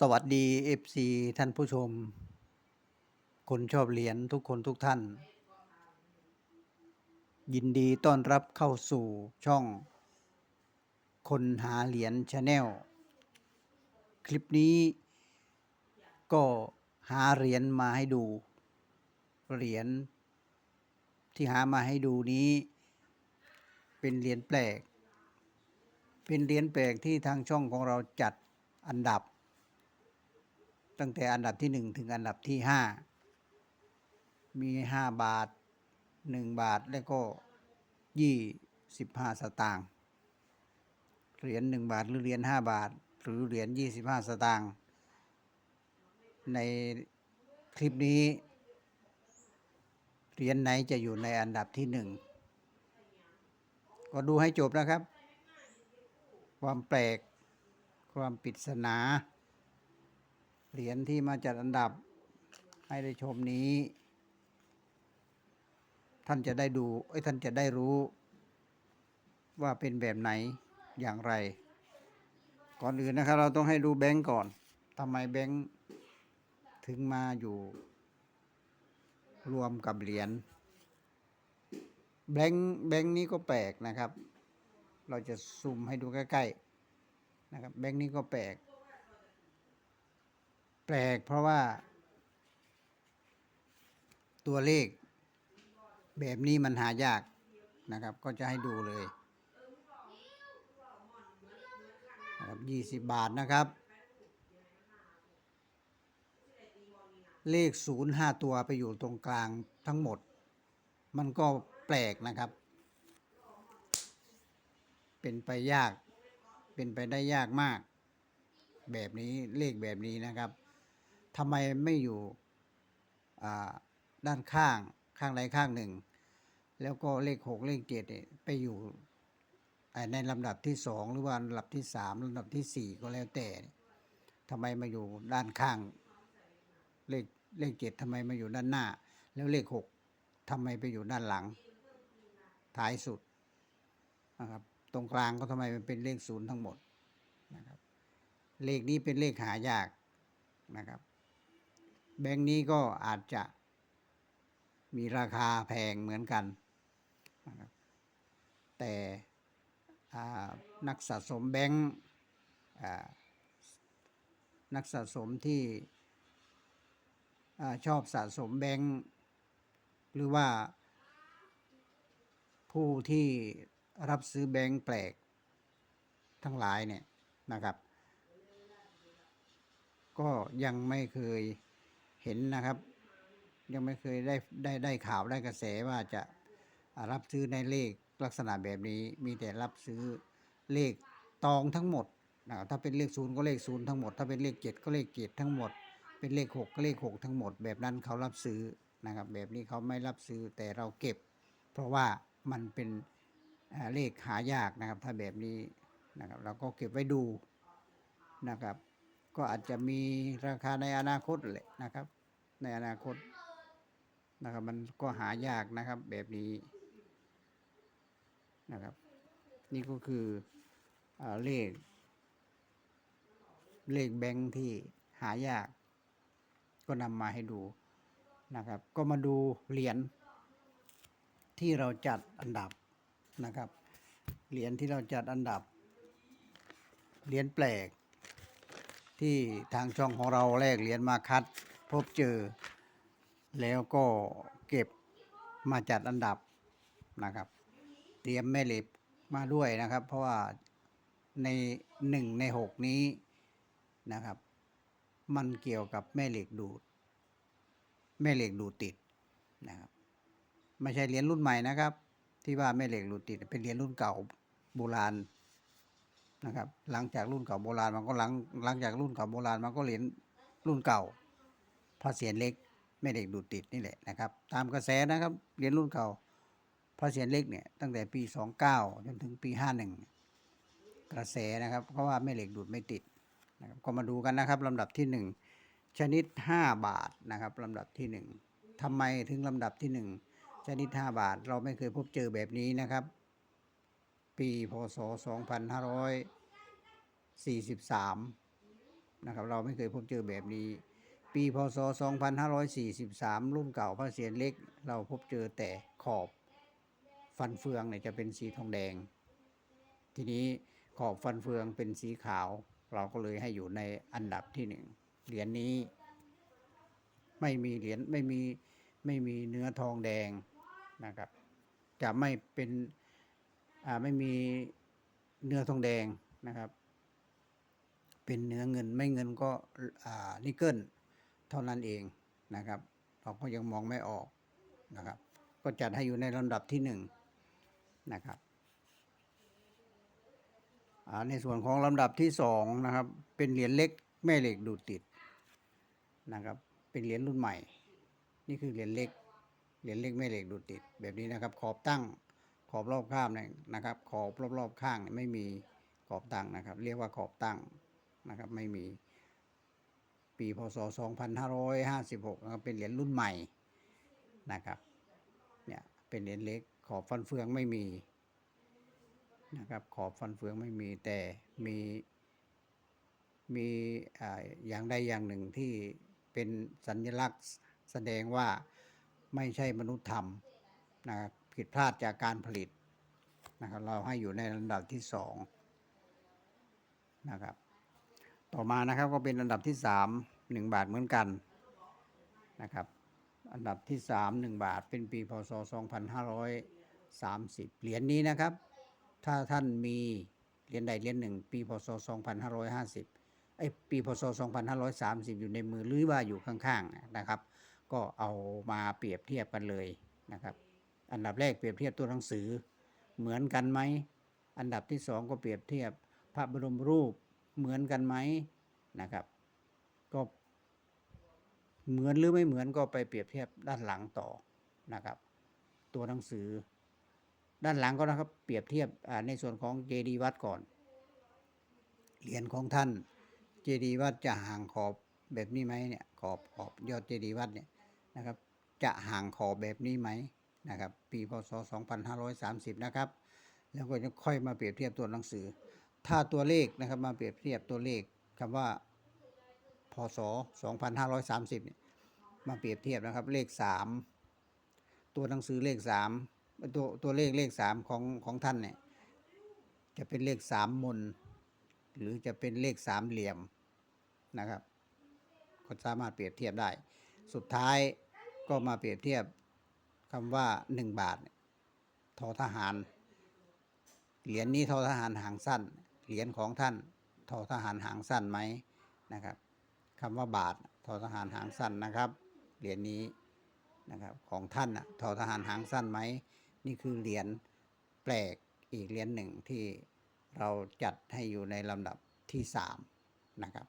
สวัสดี FC ท่านผู้ชม คนชอบเหรียญทุกคนทุกท่าน ยินดีต้อนรับเข้าสู่ช่อง คนหาเหรียญชาแนลคลิปนี้ ก็หาเหรียญมาให้ดู เหรียญที่หามาให้ดูนี้ เป็นเหรียญแปลก เป็นเหรียญแปลกที่ทางช่องของเราจัดอันดับ ตั้งแต่อันดับที่หนึ่งถึงอันดับที่ห้ามีห้าบาทหนึ่งบาทแล้วก็ยี่สิบห้าสตางค์ เหรียญหนึ่งบาทหรือเหรียญห้าบาท หรือเหรียญยี่สิบห้าสตางค์ ในคลิปนี้ เหรียญไหนจะอยู่ในอันดับที่หนึ่งก็ดูให้จบนะครับ ความแปลก ความปริศนา เหรียญที่มาจัดอันดับให้ได้ชมนี้ ท่านจะได้ดูเอ้ท่านจะได้รู้ ว่าเป็นแบบไหนอย่างไร ก่อนอื่นนะครับ เราต้องให้ดูแบงก์ก่อนทำไมแบงก์ถึงมาอยู่ รวมกับเหรียญแบงก์แบงก์นี้ก็แปลกนะครับ เราจะซูมให้ดูใกล้ๆนะครับ แบงก์นี้ก็แปลก แปลกเพราะว่า ตัวเลข แบบนี้มันหายากนะครับ ก็จะให้ดูเลยครับยี่สิบบาทนะครับ เลขศูนย์ห้าตัวไปอยู่ตรงกลางทั้งหมด มันก็แปลกนะครับ เป็นไปยาก เป็นไปได้ยากมาก แบบนี้เลขแบบนี้นะครับ ทำไมไม่อยู่ด้านข้างข้างใดข้างหนึ่ง แล้วก็เลขหกเลขเจ็ดไปอยู่ในลำดับที่สองหรือว่าลำดับที่สามลำดับที่สี่ก็แล้วแต่ทำไมมาอยู่ด้านข้าง เลขเลขเจ็ดทำไมมาอยู่ด้านหน้า แล้วเลขหกทำไมไปอยู่ด้านหลัง ท้ายสุดนะครับ ตรงกลางก็ทำไมมันเป็นเลขศูนย์ทั้งหมดนะครับ เลขนี้เป็นเลขหายากนะครับ แบงค์นี้ก็อาจจะมีราคาแพงเหมือนกันนะครับแต่นักสะสมแบงค์นักสะสมที่อชอบสะสมแบงค์หรือว่าผู้ที่รับซื้อแบงค์แปลกทั้งหลายเนี่ยนะครับ ก็ยังไม่เคย เห็นนะครับ ยังไม่เคยได้ได้ได้ข่าวได้กระแสว่าจะรับซื้อในเลขลักษณะแบบนี้ มีแต่รับซื้อเลขตองทั้งหมดนะครับถ้าเป็นเลขศูนย์ก็เลขศูนย์ทั้งหมด ถ้าเป็นเลขเจ็ดก็เลขเจ็ดทั้งหมด เป็นเลขหกก็เลขหกทั้งหมด แบบนั้นเขารับซื้อนะครับ แบบนี้เขาไม่รับซื้อแต่เราเก็บ เพราะว่ามันเป็นเลขหายากนะครับ ถ้าแบบนี้นะครับ เราก็เก็บไว้ดูนะครับ ก็อาจจะมีราคาในอนาคตแหละนะครับ ในอนาคตนะครับ มันก็หายากนะครับ แบบนี้นะครับ นี่ก็คืออเลข เลขแบงค์ที่หายาก ก็นำมาให้ดูนะครับ ก็มาดูเหรียญที่เราจัดอันดับนะครับ เหรียญที่เราจัดอันดับ เหรียญแปลก ที่ทางช่องของเราแลกเหรียญมาคัด พบเจอ แล้วก็เก็บมาจัดอันดับนะครับ เตรียมแม่เหล็กมาด้วยนะครับ เพราะว่าในหนึ่งในหกนี้นะครับ มันเกี่ยวกับแม่เหล็กดูด แม่เหล็กดูดติดนะครับไม่ใช่เหรียญรุ่นใหม่นะครับ ที่ว่าแม่เหล็กดูดติด เป็นเหรียญรุ่นเก่าโบราณนะครับ หลังจากรุ่นเก่าโบราณมันก็หลังหลังจากรุ่นเก่าโบราณมันก็เหรียญรุ่นเก่า พระเศียรเล็กแม่เด็กดูดติดนี่แหละนะครับ ตามกระแสนะครับเรียญรุ่นเก่าพระเศียรเล็กเนี่ยตั้งแต่ปีสองเก้าจนถึงปีห้าหนึ่งกระแสนะครับเพราะว่าแม่เหล็กดูดไม่ติดนะครับก็มาดูกันนะครับลำดับที่หนึ่งชนิดห้าบาทนะครับลำดับที่หนึ่งทำไมถึงลำดับที่หนึ่งชนิดห้าบาทเราไม่เคยพบเจอแบบนี้นะครับ ปีพศ 2543 นะครับเราไม่เคยพบเจอแบบนี้ ปีพศ 2543 รุ่นเก่าพระเศียรเล็ก เราพบเจอแต่ขอบฟันเฟืองเนี่ยจะเป็นสีทองแดง ทีนี้ขอบฟันเฟืองเป็นสีขาว เราก็เลยให้อยู่ในอันดับที่หนึ่งเหรียญนี้ ไม่มีเหรียญไม่มีไม่มีเนื้อทองแดงนะครับ จะไม่เป็นอ่าไม่มีเนื้อทองแดงนะครับ เป็นเนื้อเงินไม่เงินก็อ่านิกเกิล เท่านั้นเองนะครับ เราก็ยังมองไม่ออกนะครับ ก็จัดให้อยู่ในลำดับที่หนึ่งนะครับในส่วนของลำดับที่สองนะครับ เป็นเหรียญเล็กแม่เหล็กดูดติดนะครับ เป็นเหรียญรุ่นใหม่ นี่คือเหรียญเล็กเหรียญเล็กแม่เหล็กดูดติด แบบนี้นะครับ ขอบตั้งขอบรอบข้างเนี่ยนะครับ ขอบรอบๆข้างเนี่ยไม่มีขอบตั้งนะครับ เรียกว่าขอบตั้งนะครับ ไม่มี ปีพศ 2556นะครับเป็นเหรียญรุ่นใหม่นะครับเนี่ยเป็นเหรียญเล็กขอบฟันเฟืองไม่มีนะครับขอบฟันเฟืองไม่มีแต่มีมีอ่าอย่างใดอย่างหนึ่งที่เป็นสัญลักษณ์แสดงว่าไม่ใช่มนุษย์ทำนะครับผิดพลาดจากการผลิตนะครับเราให้อยู่ในลำดับที่สองนะครับ ต่อมานะครับก็เป็นอันดับที่สามหนึ่งบาทเหมือนกันนะครับ อันดับที่สามหนึ่งบาทเป็นปีพศสองพันห้าร้อยสามสิบเหรียญนี้นะครับ ถ้าท่านมีเหรียญใดเหรียญหนึ่งปีพศสองพันห้าร้อยห้าสิบไอปีพศสองพันห้าร้อยสามสิบอยู่ในมือหรือว่าอยู่ข้างๆนะครับ ก็เอามาเปรียบเทียบกันเลยนะครับ อันดับแรกเปรียบเทียบตัวหนังสือเหมือนกันไหมอันดับที่สองก็เปรียบเทียบพระบรมรูป เหมือนกันไหมนะครับ ก็เหมือนหรือไม่เหมือนก็ไปเปรียบเทียบด้านหลังต่อนะครับ ตัวหนังสือ ด้านหลังก็นะครับเปรียบเทียบในส่วนของเจดีวัดก่อนเหรียญของท่านเจดีวัดจะห่างขอบแบบนี้ไหมเนี่ยขอบขอบยอดเจดีวัดเนี่ยนะครับ จะห่างขอบแบบนี้ไหมนะครับ ปีพศ 2530 นะครับ แล้วก็จะค่อยมาเปรียบเทียบตัวหนังสือ ถ้าตัวเลขนะครับมาเปรียบเทียบตัวเลขคำว่าพศ 2530เนี่ยมาเปรียบเทียบนะครับเลข 3 ตัวหนังสือเลข3ตัวตัวเลขเลข 3 ของของท่านเนี่ยจะเป็นเลข 3 มน หรือจะเป็นเลขสามเหลี่ยมนะครับก็สามารถเปรียบเทียบได้ สุดท้ายก็มาเปรียบเทียบคำว่า 1 บาททอทหาร เหรียญนี้ทอทหารหางสั้น เหรียญของท่านทอทหารหางสั้นไหมนะครับคำว่าบาททอทหารหางสั้นนะครับ เหรียญนี้นะครับของท่านน่ะทอทหารหางสั้นไหมนี่คือเหรียญแปลกอีกเหรียญหนึ่งที่เราจัดให้อยู่ในลำดับที่สามนะครับ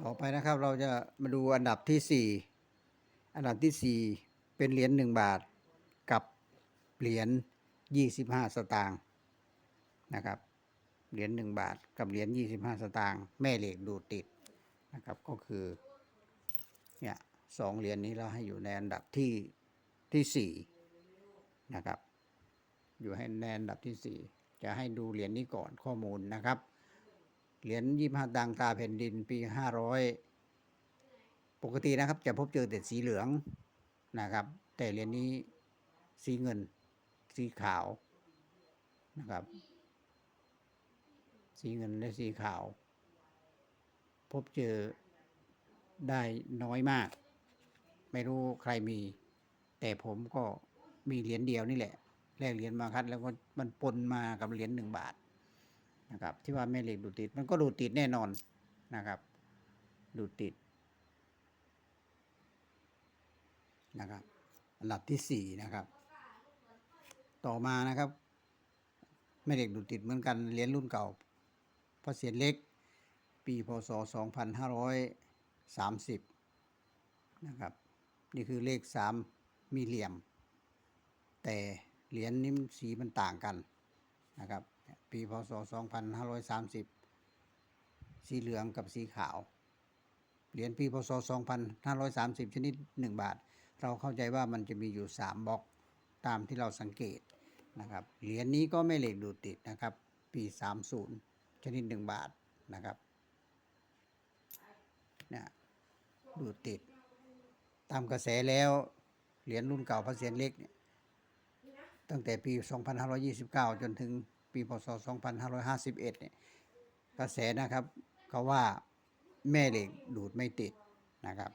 ต่อไปนะครับเราจะมาดูอันดับที่สี่อันดับที่สี่เป็นเหรียญหนึ่งบาทกับเหรียญ ยี่สิบห้าสตางค์นะครับเหรียญหนึ่งบาทกับเหรียญยี่สิบห้าสตางค์แม่เหล็กดูดติดนะครับก็คือเนี่ยสองเหรียญนี้เราให้อยู่ในอันดับที่ที่สี่นะครับ อยู่ให้ในอันดับที่สี่จะให้ดูเหรียญนี้ก่อนข้อมูลนะครับ เหรียญยี่ห้าตังตาแผ่นดินปีห้าร้อยปกตินะครับจะพบเจอแต่สีเหลืองนะครับ แต่เหรียญนี้สีเงิน สีขาวนะครับ สีเงินและสีขาว พบเจอได้น้อยมาก ไม่รู้ใครมี แต่ผมก็มีเหรียญเดียวนี่แหละแลกเหรียญมาคัดแล้วก็มันปนมากับเหรียญหนึ่งบาทนะครับ ที่ว่าแม่เหล็กดูดติด มันก็ดูดติดแน่นอนนะครับ ดูดติดนะครับ อันดับที่สี่นะครับ ต่อมานะครับแม่เหล็กดูดติดเหมือนกันเหรียญรุ่นเก่าพระเศียรเล็ก ปีพศ 2530 นะครับ นี่คือเลขสามมีเหลี่ยม แต่เหรียญนี้มันสีมันต่างกันนะครับ ปีพศ 2530 สีเหลืองกับสีขาว เหรียญปีพศ 2530 ชนิด 1 บาท เราเข้าใจว่ามันจะมีอยู่ 3บล็อก ตามที่เราสังเกตนะครับเหรียญนี้ก็ไม่เหล็กดูดติดนะครับ ปี 30 ชนิด 1 บาทนะครับเนี่ยดูติด ตามกระแสแล้วเหรียญรุ่นเก่าพระเศียรเล็กเนี่ยตั้งแต่ปี 2529 จนถึงปีพศ 2551 เนี่ยกระแสนะครับเขาว่าแม่เหล็กดูดไม่ติดนะครับ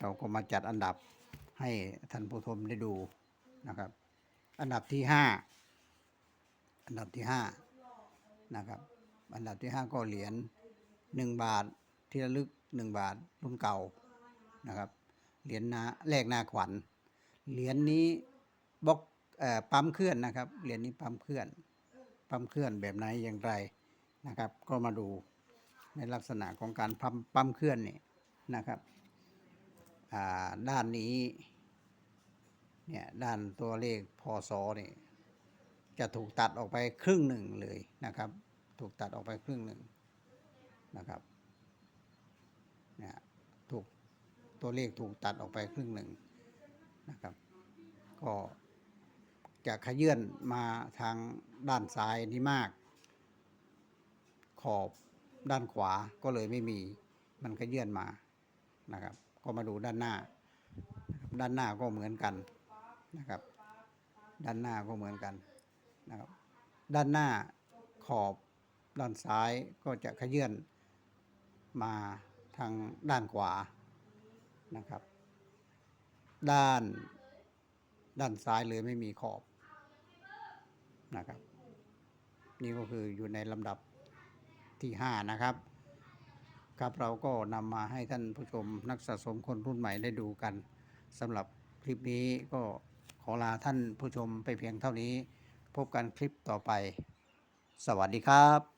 เราก็มาจัดอันดับ ให้ท่านผู้ชมได้ดูนะครับ อันดับที่ห้าอันดับที่ห้านะครับ อันดับที่ห้าก็เหรียญหนึ่งบาทที่ระลึกหนึ่งบาทรุ่นเก่านะครับ เหรียญนาแลกนาขวัญ เหรียญนี้บล็อกปั๊มเคลื่อนนะครับ เหรียญนี้ปั๊มเคลื่อน ปั๊มเคลื่อนแบบไหนอย่างไรนะครับ ก็มาดูในลักษณะของการปั๊มปั๊มเคลื่อนนี่นะครับ ด้านนี้เนี่ยด้านตัวเลขพศนี่จะถูกตัดออกไปครึ่งหนึ่งเลยนะครับ ถูกตัดออกไปครึ่งหนึ่งนะครับเนี่ยถูกตัวเลขถูกตัดออกไปครึ่งหนึ่งนะครับ ก็จะขยื่นมาทางด้านซ้ายนี่มาก ขอบด้านขวาก็เลยไม่มี มันก็เยื่นมานะครับ ก็มาดูด้านหน้า ด้านหน้าก็เหมือนกันนะครับ ด้านหน้าก็เหมือนกันนะครับ ด้านหน้าขอบด้านซ้ายก็จะขยื่นมาทางด้านขวานะครับ ด้านด้านซ้ายเลยไม่มีขอบนะครับ นี่ก็คืออยู่ในลำดับที่ 5 นะครับ ครับเราก็นำมาให้ท่านผู้ชมนักสะสมคนรุ่นใหม่ได้ดูกันสำหรับคลิปนี้ก็ขอลาท่านผู้ชมไปเพียงเท่านี้ พบกันคลิปต่อไป สวัสดีครับ